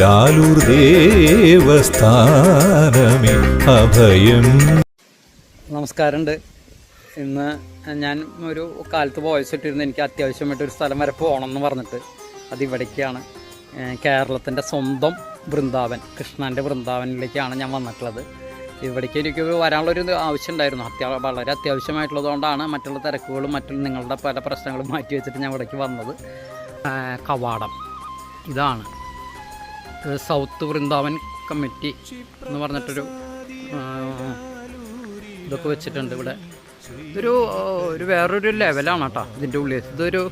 ലാലൂർ ദേവസ്ഥാനമേ അഭയം. നമസ്കാരമുണ്ട്. ഇന്ന് ഞാൻ ഒരു കാലത്ത് വോയിസ് ഇട്ടിരുന്നു. എനിക്ക് അത്യാവശ്യമായിട്ട് ഒരു സ്ഥലം വരെ പോകണം എന്ന് പറഞ്ഞിട്ട്. അത് ഇവിടേക്കാണ്. കേരളത്തിന്റെ സ്വന്തം വൃന്ദാവൻ കൃഷ്ണന്റെ വൃന്ദാവനിലേക്കാണ് ഞാൻ വന്നിട്ടുള്ളത്. ഇവിടേക്ക് എനിക്ക് വരാനുള്ളൊരു ആവശ്യം ഉണ്ടായിരുന്നു അത്യ വളരെ അത്യാവശ്യമായിട്ടുള്ളതുകൊണ്ടാണ് മറ്റുള്ള തിരക്കുകളും മറ്റുള്ള നിങ്ങളുടെ പല പ്രശ്നങ്ങളും മാറ്റി വെച്ചിട്ട് ഞാൻ ഇവിടേക്ക് വന്നത്. കവാടം. ഇതാണ്. ഇത് സൗത്ത് വൃന്ദാവൻ കമ്മിറ്റി എന്ന് പറഞ്ഞിട്ടൊരു ഇതൊക്കെ വെച്ചിട്ടുണ്ട് ഇവിടെ. ഇതൊരു ഒരു വേറൊരു ലെവലാണ് കേട്ടോ ഇതിന്റെ ഉള്ളിൽ. ഇതൊരു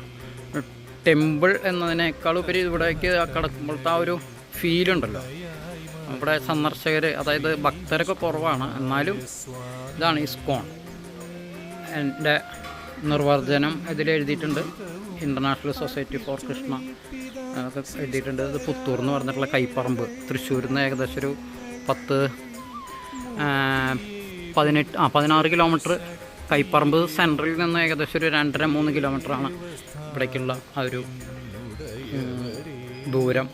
ടെമ്പിൾ എന്നതിനേക്കാൾ ഉപരി ഇവിടേക്ക് കിടക്കുമ്പോഴത്തെ ആ ഒരു ഫീലുണ്ടല്ലോ നമ്മുടെ സന്ദർശകർ അതായത് ഭക്തരൊക്കെ കുറവാണ്. എന്നാലും ഇതാണ് ഇസ്കോൺ എന്റെ നിർവർജനം ഇതിൽ എഴുതിയിട്ടുണ്ട് ഇന്റർനാഷണൽ സൊസൈറ്റി ഫോർ കൃഷ്ണ എഴുതിയിട്ടുണ്ട്. ഇത് പുത്തൂർ എന്ന് പറഞ്ഞിട്ടുള്ള കൈപ്പറമ്പ്. തൃശ്ശൂരിൽ നിന്ന് ഏകദേശം ഒരു പത്ത് പതിനെട്ട് ആ പതിനാറ് കിലോമീറ്റർ കൈപ്പറമ്പ് സെൻട്രലിൽ നിന്ന് ഏകദേശം ഒരു രണ്ടര മൂന്ന് കിലോമീറ്ററാണ് ഇവിടേക്കുള്ള ആ ഒരു ദൂരം.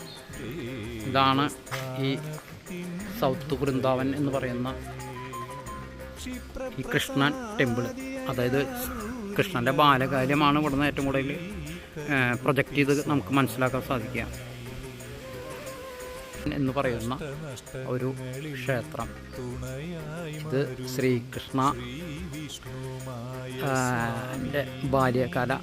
ഇതാണ് ഈ സൗത്ത് വൃന്ദാവൻ എന്ന് പറയുന്ന ഈ കൃഷ്ണൻ ടെമ്പിൾ അതായത് കൃഷ്ണന്റെ ബാലകാര്യമാണ് ഇവിടുന്ന് ഏറ്റവും കൂടുതൽ പ്രൊജക്റ്റ് ചെയ്ത് നമുക്ക് മനസ്സിലാക്കാൻ സാധിക്കുക. എന്ന് പറയുന്ന ഒരു ക്ഷേത്രം. ഇത് ശ്രീകൃഷ്ണ എന്റെ ന്റെ ബാല്യകാല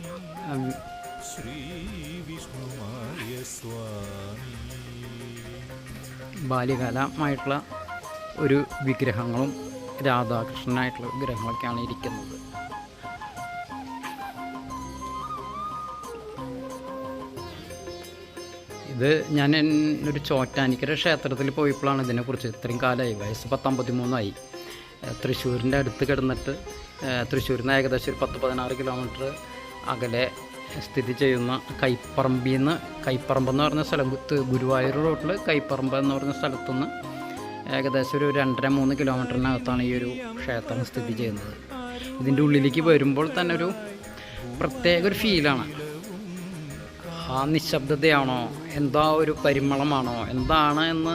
ബാല്യകാലമായിട്ടുള്ള ഒരു വിഗ്രഹങ്ങളും രാധാകൃഷ്ണനായിട്ടുള്ള വിഗ്രഹങ്ങളൊക്കെയാണ് ഇരിക്കുന്നത്. ഇത് ഞാൻ ഒരു ചോറ്റാനിക്കര ക്ഷേത്രത്തിൽ പോയപ്പോഴാണ് ഇതിനെക്കുറിച്ച് ഇത്രയും കാലമായി. വയസ്സ് പത്തൊമ്പത്തി മൂന്നായി തൃശ്ശൂരിന്റെ അടുത്ത് കിടന്നിട്ട് തൃശ്ശൂരിൽ നിന്ന് ഏകദേശം ഒരു പത്ത് പതിനാറ് കിലോമീറ്റർ അകലെ സ്ഥിതി ചെയ്യുന്ന കൈപ്പറമ്പിൽ നിന്ന് കൈപ്പറമ്പ് എന്ന് പറഞ്ഞ സ്ഥലം ഗുരുവായൂർ റോട്ടിൽ കൈപ്പറമ്പ് എന്ന് പറഞ്ഞ സ്ഥലത്തുനിന്ന് ഏകദേശം ഒരു രണ്ടര മൂന്ന് കിലോമീറ്ററിനകത്താണ് ഈ ഒരു ക്ഷേത്രം സ്ഥിതി ചെയ്യുന്നത്. ഇതിന്റെ ഉള്ളിലേക്ക് വരുമ്പോൾ തന്നെ ഒരു പ്രത്യേക ഒരു ഫീലാണ് ആ നിശബ്ദതയാണോ? എന്താ ഒരു പരിമളമാണോ? എന്താണ് എന്ന്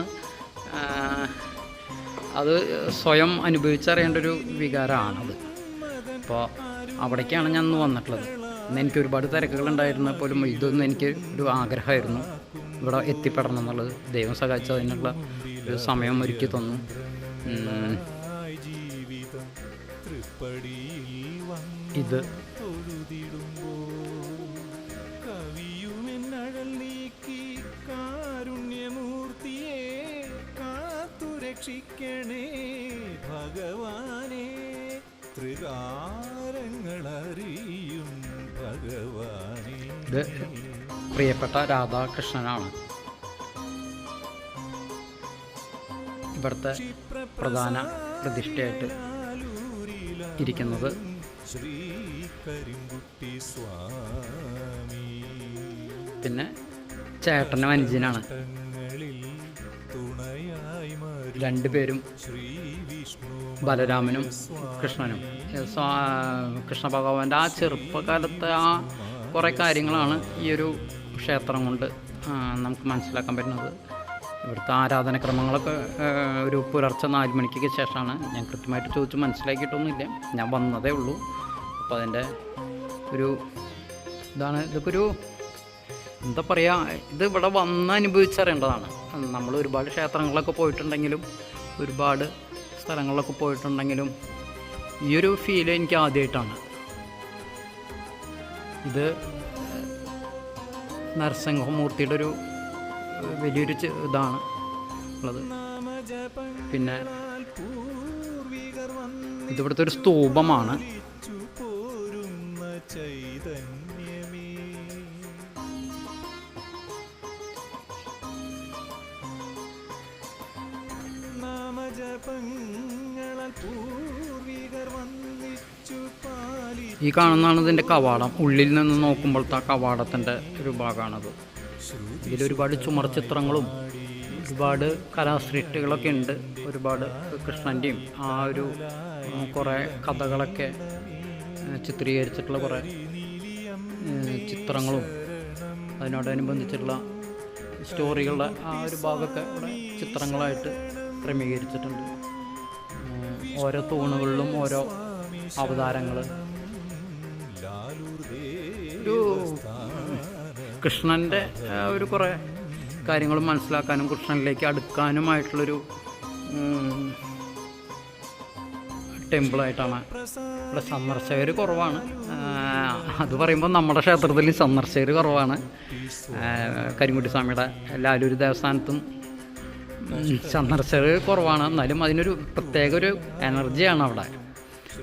അത് സ്വയം അനുഭവിച്ചറിയേണ്ട ഒരു വികാരമാണത്. അപ്പോൾ അവിടേക്കാണ് ഞാൻ ഇന്ന് വന്നിട്ടുള്ളത്. ഇന്ന് എനിക്ക് ഒരുപാട് തിരക്കുകൾ ഉണ്ടായിരുന്ന പോലും ഇതൊന്നും എനിക്ക് ഒരു ആഗ്രഹമായിരുന്നു. ഇവിടെ എത്തിപ്പെടണം എന്നുള്ളത്. ദൈവം സഹായിച്ചു അതിനുള്ള ഒരു സമയം ഒരുക്കി തന്നു. ഇത് കാത്തുരക്ഷിക്കണേ ഭഗവാനെ. ത്രികാരങ്ങളറിയും ഭഗവാനെ. പ്രിയപ്പെട്ട രാധാകൃഷ്ണനാണ്. ഇവിടുത്തെ പ്രധാന പ്രതിഷ്ഠയായിട്ട് ഇരിക്കുന്നത് ശ്രീകരിമ്പുട്ടി സ്വാമി. പിന്നെ ചേട്ടനും അനുജനാണ്. മരു രണ്ടുപേരും ബലരാമനും കൃഷ്ണനും. കൃഷ്ണ ഭഗവാന്റെ ആ ചെറുപ്പകാലത്തെ ആ കുറേ കാര്യങ്ങളാണ് ഈ ഒരു ക്ഷേത്രം കൊണ്ട് നമുക്ക് മനസ്സിലാക്കാൻ പറ്റുന്നത്. ഇവിടുത്തെ ആരാധനക്രമങ്ങളൊക്കെ ഒരു പുലർച്ചെ നാല് മണിക്കൊക്കെ ശേഷമാണ്. ഞാൻ കൃത്യമായിട്ട് ചോദിച്ച് മനസ്സിലാക്കിയിട്ടൊന്നുമില്ല. ഞാൻ വന്നതേ ഉള്ളൂ. അപ്പോൾ അതിന്റെ ഒരു ഇതാണ്. ഇതൊക്കെ ഒരു എന്താ പറയുക ഇത് ഇവിടെ വന്ന് അനുഭവിച്ചറിയേണ്ടതാണ്. നമ്മൾ ഒരുപാട് ക്ഷേത്രങ്ങളിലൊക്കെ പോയിട്ടുണ്ടെങ്കിലും ഒരുപാട് സ്ഥലങ്ങളിലൊക്കെ പോയിട്ടുണ്ടെങ്കിലും ഈ ഒരു ഫീൽ എനിക്ക് ആദ്യമായിട്ടാണ് ഇത് നരസിംഹമൂർത്തിയുടെ ഒരു വലിയൊരു ഇതാണ് ഉള്ളത്. പിന്നെ ഇതിവിടുത്തെ ഒരു സ്തൂപമാണ്. വന്നിച്ചു ഈ കാണുന്നതാണ് ഇതിന്റെ കവാടം. ഉള്ളിൽ നിന്ന് നോക്കുമ്പോഴത്തെ ആ കവാടത്തിന്റെ ഒരു ഭാഗമാണത്. ഇതിലൊരുപാട് ചുമർ ചിത്രങ്ങളും ഒരുപാട് കലാസൃഷ്ടികളൊക്കെ ഉണ്ട്. ഒരുപാട് കൃഷ്ണന്റെയും ആ ഒരു കുറേ കഥകളൊക്കെ ചിത്രീകരിച്ചിട്ടുള്ള കുറേ ചിത്രങ്ങളും അതിനോടനുബന്ധിച്ചിട്ടുള്ള സ്റ്റോറികളുടെ ആ ഒരു ഭാഗമൊക്കെ ചിത്രങ്ങളായിട്ട് ക്രമീകരിച്ചിട്ടുണ്ട്. ഓരോ തൂണുകളിലും ഓരോ അവതാരങ്ങൾ ഒരു കൃഷ്ണന്റെ ഒരു കുറേ കാര്യങ്ങൾ മനസ്സിലാക്കാനും കൃഷ്ണനിലേക്ക് അടുക്കാനുമായിട്ടുള്ളൊരു ടെമ്പിളായിട്ടാണ്. ഇവിടെ സന്ദർശകർ കുറവാണ്. അത് പറയുമ്പോൾ നമ്മുടെ ക്ഷേത്രത്തിൽ സന്ദർശകർ കുറവാണ്. കരിങ്കുട്ടി സ്വാമിയുടെ ലാലൂർ ദേവസ്ഥാനത്തും സന്ദർശകർ കുറവാണ്. എന്നാലും അതിനൊരു പ്രത്യേക ഒരു എനർജിയാണ് അവിടെ.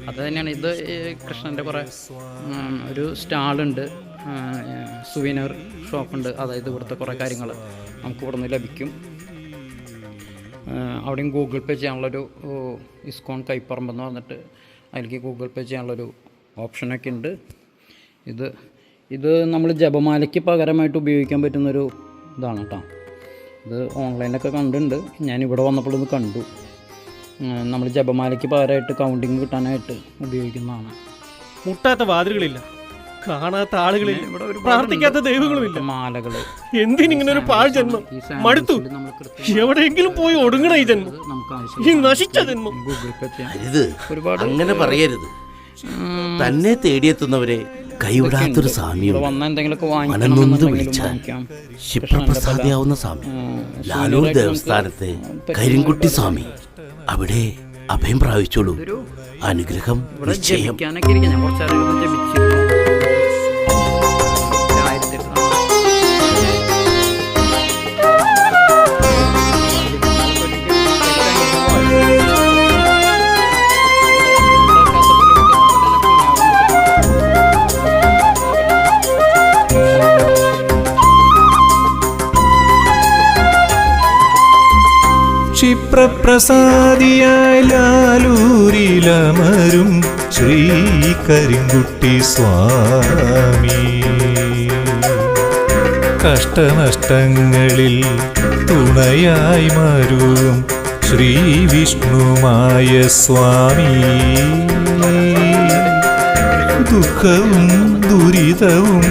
അത് തന്നെയാണ്. ഇത് കൃഷ്ണന്റെ കുറേ ഒരു സ്റ്റാളുണ്ട്. സുവിനർ ഷോപ്പുണ്ട് അതായത് ഇവിടുത്തെ കുറേ കാര്യങ്ങൾ നമുക്ക് ഇവിടെ നിന്ന് ലഭിക്കും അവിടെയും ഗൂഗിൾ പേ ചെയ്യാനുള്ളൊരു ഇസ്കോൺ കൈപ്പറമ്പ് എന്ന് പറഞ്ഞിട്ട് അതിലേക്ക് ഗൂഗിൾ പേ ചെയ്യാനുള്ളൊരു ഓപ്ഷനൊക്കെ ഉണ്ട്. ഇത് ഇത് നമ്മൾ ജപമാലയ്ക്ക് പകരമായിട്ട് ഉപയോഗിക്കാൻ പറ്റുന്നൊരു ഇതാണ് കേട്ടോ. ഇത് ഓൺലൈനിലൊക്കെ കണ്ടിട്ടുണ്ട്. ഞാൻ ഇവിടെ വന്നപ്പോൾ കണ്ടു. നമ്മൾ ജപമാലയ്ക്ക് പകരമായിട്ട് കൗണ്ടിങ് കിട്ടാനായിട്ട് ഉപയോഗിക്കുന്നതാണ്. മുട്ടാത്ത വാതിലുകളില്ല. കാണാത്ത ആളുകളില്ല. പ്രാർത്ഥിക്കാത്ത ദൈവങ്ങളുമില്ല. മാലകൾ എന്തിനിങ്ങനെ ഒരു പാഴ് ജന്മം? മടുത്തു. എവിടെയെങ്കിലും പോയി ഒടുങ്ങണ ഈ ജന്മം. ഈ നശിച്ച ജന്മം. ഒരുപാട് അങ്ങനെ പറയരുത്. തന്നെ തേടിയെത്തുന്നവരെ കൈവിടാത്തൊരു സ്വാമിയുണ്ട് മനനൊന്ന് വിളിച്ചാൽ ക്ഷിപ്രപ്രസാദിയാവുന്ന സ്വാമി. ലാലൂർ ദേവസ്ഥാനത്തെ കരിങ്കുട്ടി സ്വാമി. അവിടെ അഭയം പ്രാപിച്ചോളൂ. അനുഗ്രഹം ഇവിടെ നിശ്ചയം. ക്ഷിപ്രപ്രസാദിയായ ലാലൂരിലമരും ശ്രീ കരിങ്കുട്ടി സ്വാമി. കഷ്ടനഷ്ടങ്ങളിൽ തുണയായി മരുവും ശ്രീ വിഷ്ണുമായ സ്വാമി. ദുഃഖവും ദുരിതവും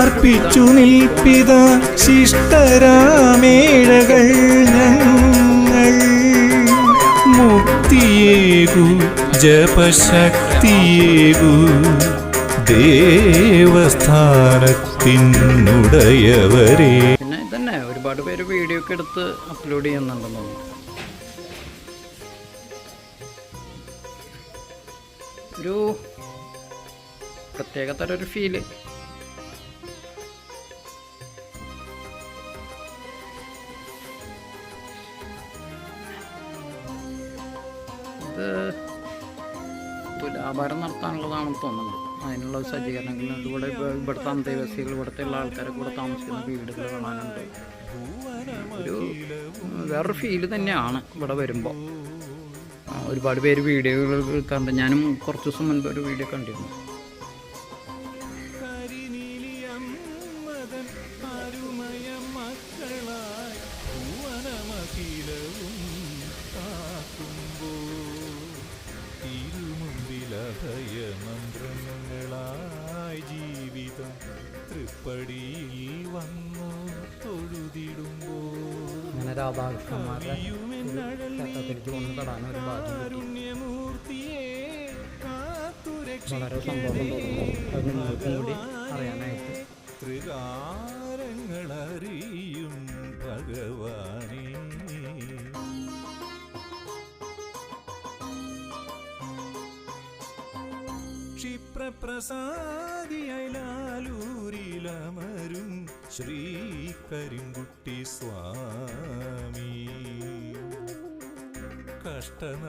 അർപ്പിച്ചു നിൽപ്പിത ശിഷ്ടരാമേഴകൾ ഞങ്ങൾ മുക്തിയേകു ജപശക്തിയേകു. ദേവസ്ഥാനത്തിനുടയവരെ. പിന്നെ തന്നെ ഒരുപാട് പേര് വീഡിയോ ഒക്കെ എടുത്ത് അപ്ലോഡ് ചെയ്യുന്നുണ്ടെന്ന് തോന്നുന്നു. ഒരു പ്രത്യേകതരം ഒരു ഫീൽ തുലാഭാരം നടത്താനുള്ളതാണെന്ന് തോന്നുന്നത് അതിനുള്ള സജ്ജീകരണങ്ങൾ ഇവിടെ ഇവ- ഇവിടുത്തെ അന്തേവാസികൾ ഇവിടുത്തെ ഉള്ള ആൾക്കാരൊക്കെ ഇവിടെ താമസിക്കുന്ന വീടുകൾ കാണാനുണ്ട്. ഒരു വേറൊരു ഫീൽ തന്നെയാണ് ഇവിടെ വരുമ്പോൾ ഒരുപാട് പേര് വീഡിയോകൾ കണ്ട് ഞാനും കുറച്ച് ദിവസം മുൻപ് ഒരു വീഡിയോ കണ്ടിരുന്നു. തൃപ്പടിയിൽ വന്നു തൊഴുതിടുമ്പോ അങ്ങനെ രാധാകൃഷ്ണന്മാരുടെ ക്ഷേത്രത്തിലേക്ക് വന്ന് തൊടാൻ ഒരു ഭാഗ്യം കിട്ടി. കാരുണ്യമൂർത്തിയെ കാത്തുരക്ഷ വളരെ സന്തോഷം തോന്നുന്നു. അത് നിങ്ങൾക്കും കൂടി അറിയാനായിട്ട്. ത്രികാരങ്ങളറിയും ഭഗവാനേ. ശ്രീ കരിങ്കുട്ടി സ്വാമി. കഷ്ടന